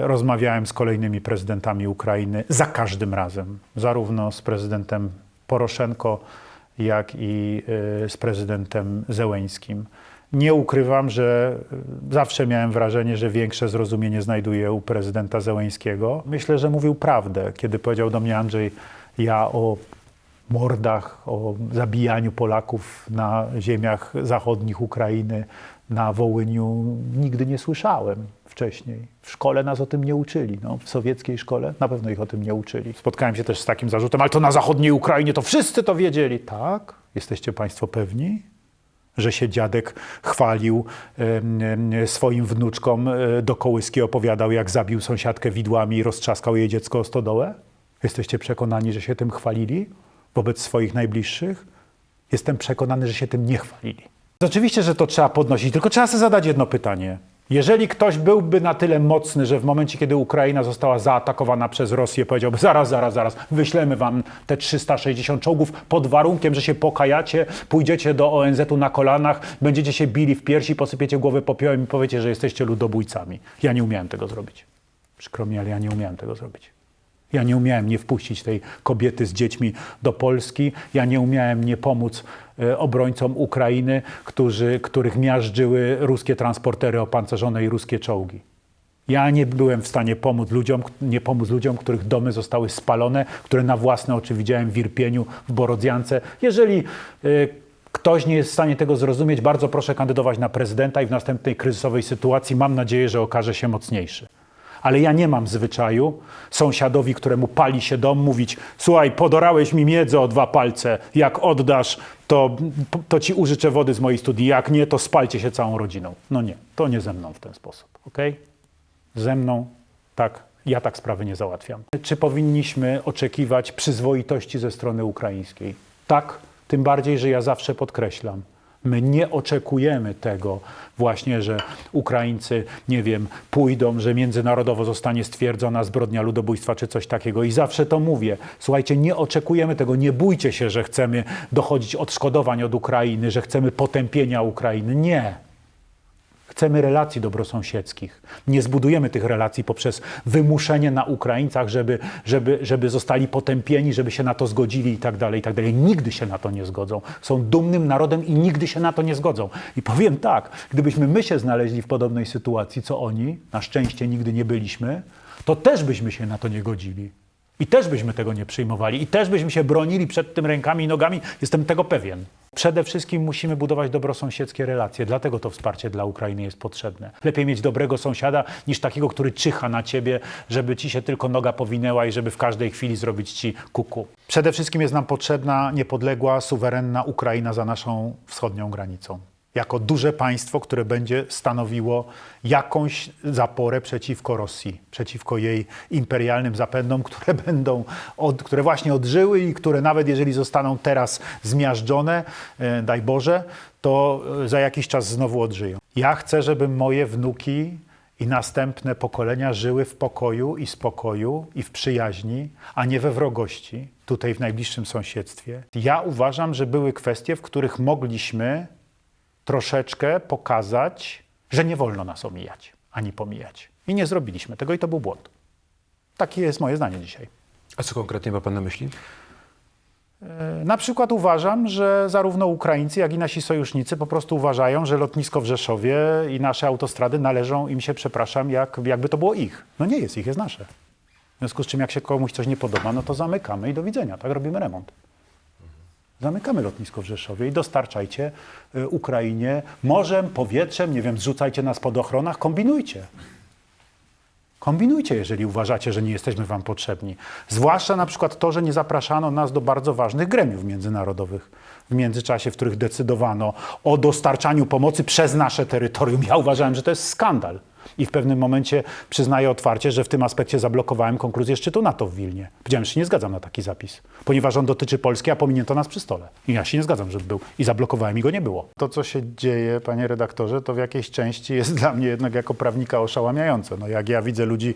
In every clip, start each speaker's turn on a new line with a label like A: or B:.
A: Rozmawiałem z kolejnymi prezydentami Ukrainy za każdym razem, zarówno z prezydentem Poroszenko, jak i y, z prezydentem Zełeńskim. Nie ukrywam, że y, zawsze miałem wrażenie, że większe zrozumienie znajduję u prezydenta Zełeńskiego. Myślę, że mówił prawdę, kiedy powiedział do mnie Andrzej, ja o mordach, o zabijaniu Polaków na ziemiach zachodnich Ukrainy, na Wołyniu nigdy nie słyszałem wcześniej. W szkole nas o tym nie uczyli. No, w sowieckiej szkole na pewno ich o tym nie uczyli. Spotkałem się też z takim zarzutem, ale to na zachodniej Ukrainie to wszyscy to wiedzieli. Tak? Jesteście Państwo pewni? Że się dziadek chwalił em, em, swoim wnuczkom e, do kołyski, opowiadał, jak zabił sąsiadkę widłami i roztrzaskał jej dziecko o stodołę? Jesteście przekonani, że się tym chwalili wobec swoich najbliższych? Jestem przekonany, że się tym nie chwalili. Oczywiście, że to trzeba podnosić, tylko trzeba sobie zadać jedno pytanie. Jeżeli ktoś byłby na tyle mocny, że w momencie, kiedy Ukraina została zaatakowana przez Rosję, powiedziałby: Zaraz, zaraz, zaraz, wyślemy wam te 360 czołgów pod warunkiem, że się pokajacie, pójdziecie do ONZ-u na kolanach, będziecie się bili w piersi, posypiecie głowę popiołem i powiecie, że jesteście ludobójcami. Ja nie umiałem tego zrobić. Przykro mi, ale ja nie umiałem tego zrobić. Ja nie umiałem nie wpuścić tej kobiety z dziećmi do Polski. Ja nie umiałem nie pomóc e, obrońcom Ukrainy, którzy, których miażdżyły ruskie transportery opancerzone i ruskie czołgi. Ja nie byłem w stanie pomóc ludziom, nie pomóc ludziom, których domy zostały spalone, które na własne oczy widziałem w Irpieniu, w Borodziance. Jeżeli e, ktoś nie jest w stanie tego zrozumieć, bardzo proszę kandydować na prezydenta i w następnej kryzysowej sytuacji mam nadzieję, że okaże się mocniejszy ale ja nie mam zwyczaju sąsiadowi, któremu pali się dom, mówić: Słuchaj, podorałeś mi miedzę o dwa palce, jak oddasz, to, to ci użyczę wody z mojej studii, jak nie, to spalcie się całą rodziną. No nie, to nie ze mną w ten sposób, ok? Ze mną tak, ja tak sprawy nie załatwiam. Czy powinniśmy oczekiwać przyzwoitości ze strony ukraińskiej? Tak, tym bardziej, że ja zawsze podkreślam. My nie oczekujemy tego właśnie, że Ukraińcy, nie wiem, pójdą, że międzynarodowo zostanie stwierdzona zbrodnia ludobójstwa czy coś takiego. I zawsze to mówię. Słuchajcie, nie oczekujemy tego. Nie bójcie się, że chcemy dochodzić odszkodowań od Ukrainy, że chcemy potępienia Ukrainy. Nie. Chcemy relacji dobrosąsiedzkich. Nie zbudujemy tych relacji poprzez wymuszenie na Ukraińcach, żeby, żeby, żeby zostali potępieni, żeby się na to zgodzili i tak dalej, i tak dalej. Nigdy się na to nie zgodzą. Są dumnym narodem i nigdy się na to nie zgodzą. I powiem tak, gdybyśmy my się znaleźli w podobnej sytuacji, co oni, na szczęście nigdy nie byliśmy, to też byśmy się na to nie godzili. I też byśmy tego nie przyjmowali. I też byśmy się bronili przed tym rękami i nogami. Jestem tego pewien. Przede wszystkim musimy budować dobrosąsiedzkie relacje, dlatego to wsparcie dla Ukrainy jest potrzebne. Lepiej mieć dobrego sąsiada niż takiego, który czyha na ciebie, żeby ci się tylko noga powinęła i żeby w każdej chwili zrobić ci kuku. Przede wszystkim jest nam potrzebna niepodległa, suwerenna Ukraina za naszą wschodnią granicą. Jako duże państwo, które będzie stanowiło jakąś zaporę przeciwko Rosji, przeciwko jej imperialnym zapędom, które będą, od, które właśnie odżyły i które nawet jeżeli zostaną teraz zmiażdżone, e, daj Boże, to e, za jakiś czas znowu odżyją. Ja chcę, żeby moje wnuki i następne pokolenia żyły w pokoju i spokoju i w przyjaźni, a nie we wrogości, tutaj w najbliższym sąsiedztwie. Ja uważam, że były kwestie, w których mogliśmy troszeczkę pokazać, że nie wolno nas omijać ani pomijać. I nie zrobiliśmy tego i to był błąd. Takie jest moje zdanie dzisiaj.
B: A co konkretnie ma Pan na myśli?
A: E, Na przykład uważam, że zarówno Ukraińcy, jak i nasi sojusznicy po prostu uważają, że lotnisko w Rzeszowie i nasze autostrady należą im się, przepraszam, jak, jakby to było ich. No nie jest ich, jest nasze. W związku z czym, jak się komuś coś nie podoba, no to zamykamy i do widzenia, tak robimy remont. Zamykamy lotnisko w Rzeszowie i dostarczajcie y, Ukrainie morzem, powietrzem, nie wiem, zrzucajcie nas po ochronach, kombinujcie. Kombinujcie, jeżeli uważacie, że nie jesteśmy wam potrzebni. Zwłaszcza na przykład to, że nie zapraszano nas do bardzo ważnych gremiów międzynarodowych w międzyczasie, w których decydowano o dostarczaniu pomocy przez nasze terytorium. Ja uważałem, że to jest skandal. I w pewnym momencie przyznaję otwarcie, że w tym aspekcie zablokowałem konkluzję szczytu NATO w Wilnie. Powiedziałem, że się nie zgadzam na taki zapis, ponieważ on dotyczy Polski, a pominięto nas przy stole. I ja się nie zgadzam, żeby był. I zablokowałem i go nie było. To, co się dzieje, panie redaktorze, to w jakiejś części jest dla mnie jednak jako prawnika oszałamiające. No, jak ja widzę ludzi,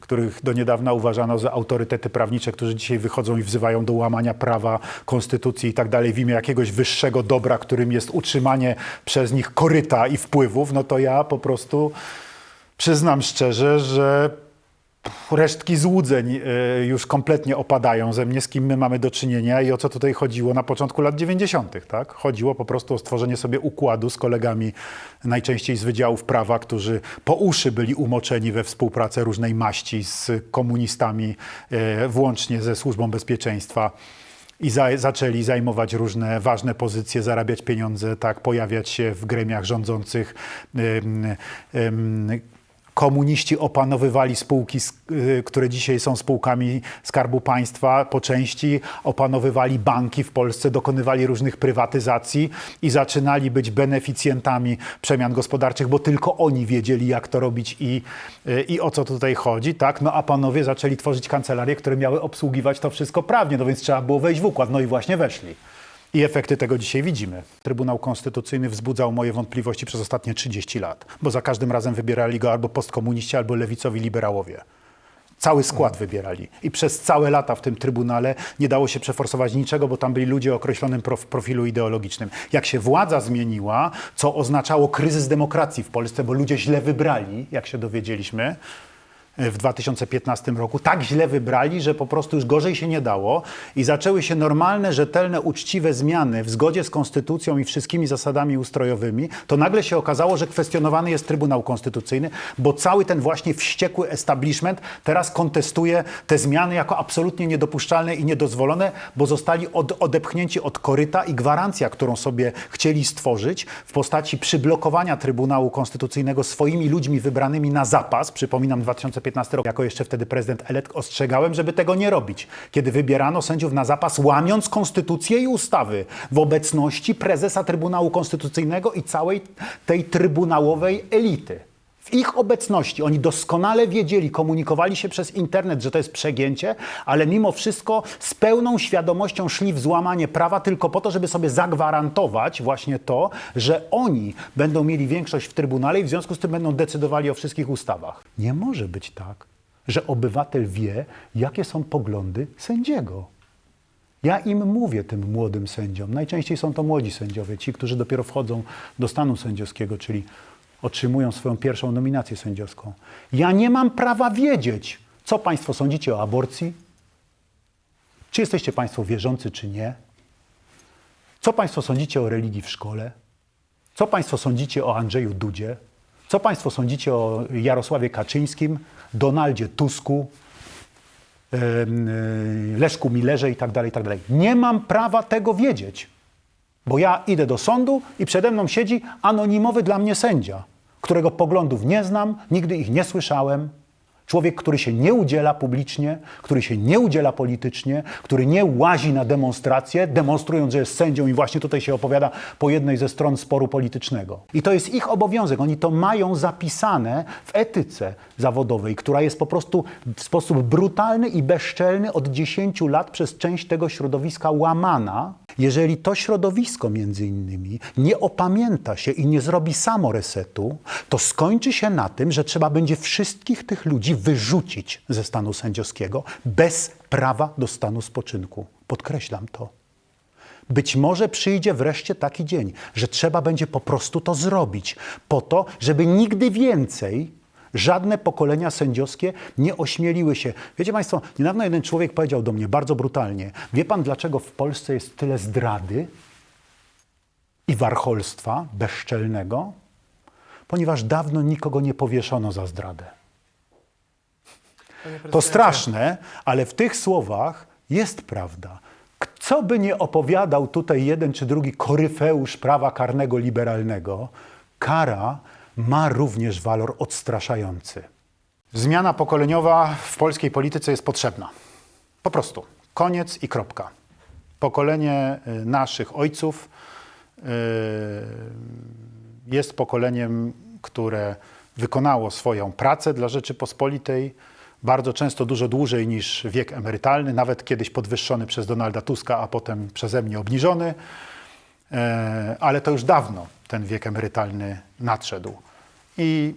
A: których do niedawna uważano za autorytety prawnicze, którzy dzisiaj wychodzą i wzywają do łamania prawa, konstytucji i tak dalej w imię jakiegoś wyższego dobra, którym jest utrzymanie przez nich koryta i wpływów, no to ja po prostu przyznam szczerze, że resztki złudzeń y, już kompletnie opadają ze mnie, z kim my mamy do czynienia i o co tutaj chodziło na początku lat 90., tak? Chodziło po prostu o stworzenie sobie układu z kolegami, najczęściej z wydziałów prawa, którzy po uszy byli umoczeni we współpracę różnej maści z komunistami, y, włącznie ze Służbą Bezpieczeństwa i za, zaczęli zajmować różne ważne pozycje, zarabiać pieniądze, tak, pojawiać się w gremiach rządzących. Komuniści opanowywali spółki, y, które dzisiaj są spółkami Skarbu Państwa po części, opanowywali banki w Polsce, dokonywali różnych prywatyzacji i zaczynali być beneficjentami przemian gospodarczych, bo tylko oni wiedzieli, jak to robić i, y, i o co tutaj chodzi, tak? No a panowie zaczęli tworzyć kancelarie, które miały obsługiwać to wszystko prawnie, no więc trzeba było wejść w układ, no i właśnie weszli. I efekty tego dzisiaj widzimy. Trybunał Konstytucyjny wzbudzał moje wątpliwości przez ostatnie 30 lat, bo za każdym razem wybierali go albo postkomuniści, albo lewicowi liberałowie. Cały skład wybierali. I przez całe lata w tym trybunale nie dało się przeforsować niczego, bo tam byli ludzie o określonym prof, profilu ideologicznym. Jak się władza zmieniła, co oznaczało kryzys demokracji w Polsce, bo ludzie źle wybrali, jak się dowiedzieliśmy, w 2015 roku tak źle wybrali, że po prostu już gorzej się nie dało i zaczęły się normalne, rzetelne, uczciwe zmiany w zgodzie z konstytucją i wszystkimi zasadami ustrojowymi, to nagle się okazało, że kwestionowany jest Trybunał Konstytucyjny, bo cały ten właśnie wściekły establishment teraz kontestuje te zmiany jako absolutnie niedopuszczalne i niedozwolone, bo zostali od, odepchnięci od koryta i gwarancja, którą sobie chcieli stworzyć w postaci przyblokowania Trybunału Konstytucyjnego swoimi ludźmi wybranymi na zapas, przypominam 2015 rok, jako jeszcze wtedy prezydent elekt ostrzegałem, żeby tego nie robić, kiedy wybierano sędziów na zapas, łamiąc konstytucję i ustawy w obecności prezesa Trybunału Konstytucyjnego i całej tej trybunałowej elity. W ich obecności oni doskonale wiedzieli, komunikowali się przez internet, że to jest przegięcie, ale mimo wszystko z pełną świadomością szli w złamanie prawa tylko po to, żeby sobie zagwarantować właśnie to, że oni będą mieli większość w Trybunale i w związku z tym będą decydowali o wszystkich ustawach. Nie może być tak, że obywatel wie, jakie są poglądy sędziego. Ja im mówię, tym młodym sędziom, najczęściej są to młodzi sędziowie, ci, którzy dopiero wchodzą do stanu sędziowskiego, czyli otrzymują swoją pierwszą nominację sędziowską. Ja nie mam prawa wiedzieć, co Państwo sądzicie o aborcji, czy jesteście Państwo wierzący, czy nie, co Państwo sądzicie o religii w szkole, co Państwo sądzicie o Andrzeju Dudzie, co Państwo sądzicie o Jarosławie Kaczyńskim, Donaldzie Tusku, y, Leszku Millerze i tak dalej, tak dalej. Nie mam prawa tego wiedzieć, bo ja idę do sądu i przede mną siedzi anonimowy dla mnie sędzia, którego poglądów nie znam, nigdy ich nie słyszałem. Człowiek, który się nie udziela publicznie, który się nie udziela politycznie, który nie łazi na demonstracje, demonstrując, że jest sędzią i właśnie tutaj się opowiada po jednej ze stron sporu politycznego. I to jest ich obowiązek. Oni to mają zapisane w etyce zawodowej, która jest po prostu w sposób brutalny i bezczelny od 10 lat przez część tego środowiska łamana. Jeżeli to środowisko między innymi nie opamięta się i nie zrobi samo resetu, to skończy się na tym, że trzeba będzie wszystkich tych ludzi wyrzucić ze stanu sędziowskiego bez prawa do stanu spoczynku. Podkreślam to. Być może przyjdzie wreszcie taki dzień, że trzeba będzie po prostu to zrobić, po to, żeby nigdy więcej żadne pokolenia sędziowskie nie ośmieliły się. Wiecie Państwo, niedawno jeden człowiek powiedział do mnie bardzo brutalnie: Wie Pan, dlaczego w Polsce jest tyle zdrady i warcholstwa bezczelnego? Ponieważ dawno nikogo nie powieszono za zdradę. To straszne, ale w tych słowach jest prawda. Co by nie opowiadał tutaj jeden czy drugi koryfeusz prawa karnego liberalnego, kara ma również walor odstraszający. Zmiana pokoleniowa w polskiej polityce jest potrzebna. Po prostu. Koniec i kropka. Pokolenie y, naszych ojców y, jest pokoleniem, które wykonało swoją pracę dla Rzeczypospolitej, bardzo często dużo dłużej niż wiek emerytalny, nawet kiedyś podwyższony przez Donalda Tuska, a potem przeze mnie obniżony. E, Ale to już dawno ten wiek emerytalny nadszedł. I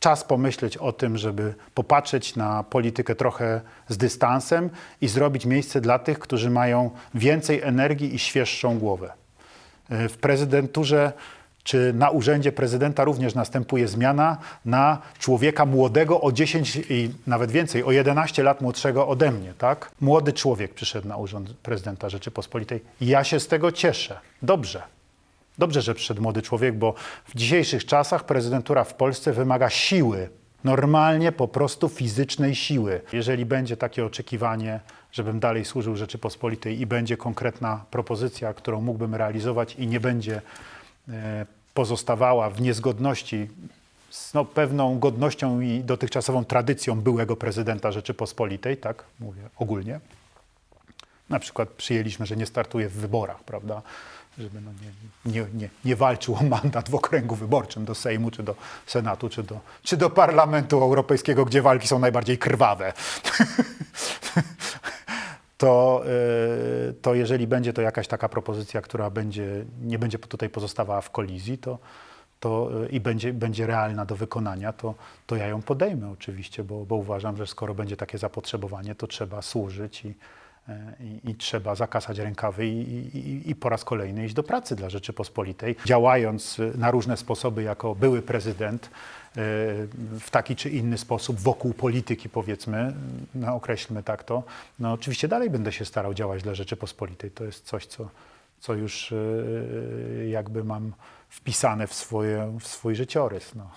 A: czas pomyśleć o tym, żeby popatrzeć na politykę trochę z dystansem i zrobić miejsce dla tych, którzy mają więcej energii i świeższą głowę. E, W prezydenturze Czy na urzędzie prezydenta również następuje zmiana na człowieka młodego o 10 i nawet więcej, o 11 lat młodszego ode mnie, tak? Młody człowiek przyszedł na urząd prezydenta Rzeczypospolitej. Ja się z tego cieszę. Dobrze. Dobrze, że przyszedł młody człowiek, bo w dzisiejszych czasach prezydentura w Polsce wymaga siły. Normalnie po prostu fizycznej siły. Jeżeli będzie takie oczekiwanie, żebym dalej służył Rzeczypospolitej i będzie konkretna propozycja, którą mógłbym realizować i nie będzie pozostawała w niezgodności z no, pewną godnością i dotychczasową tradycją byłego prezydenta Rzeczypospolitej, tak mówię ogólnie, na przykład przyjęliśmy, że nie startuje w wyborach, prawda? Żeby no nie, nie, nie, nie walczył o mandat w okręgu wyborczym do Sejmu, czy do Senatu, czy do, czy do Parlamentu Europejskiego, gdzie walki są najbardziej krwawe. to, y, to jeżeli będzie to jakaś taka propozycja, która będzie, nie będzie tutaj pozostawała w kolizji, to, to y, i będzie, będzie realna do wykonania, to, to ja ją podejmę oczywiście, bo, bo uważam, że skoro będzie takie zapotrzebowanie, to trzeba służyć i, i, i trzeba zakasać rękawy i, i, i po raz kolejny iść do pracy dla Rzeczypospolitej, działając y, na różne sposoby jako były prezydent, y, w taki czy inny sposób wokół polityki, powiedzmy, no określmy tak to, no oczywiście dalej będę się starał działać dla Rzeczypospolitej. To jest coś, co, co już jakby mam wpisane w, swoje, w swój życiorys. No.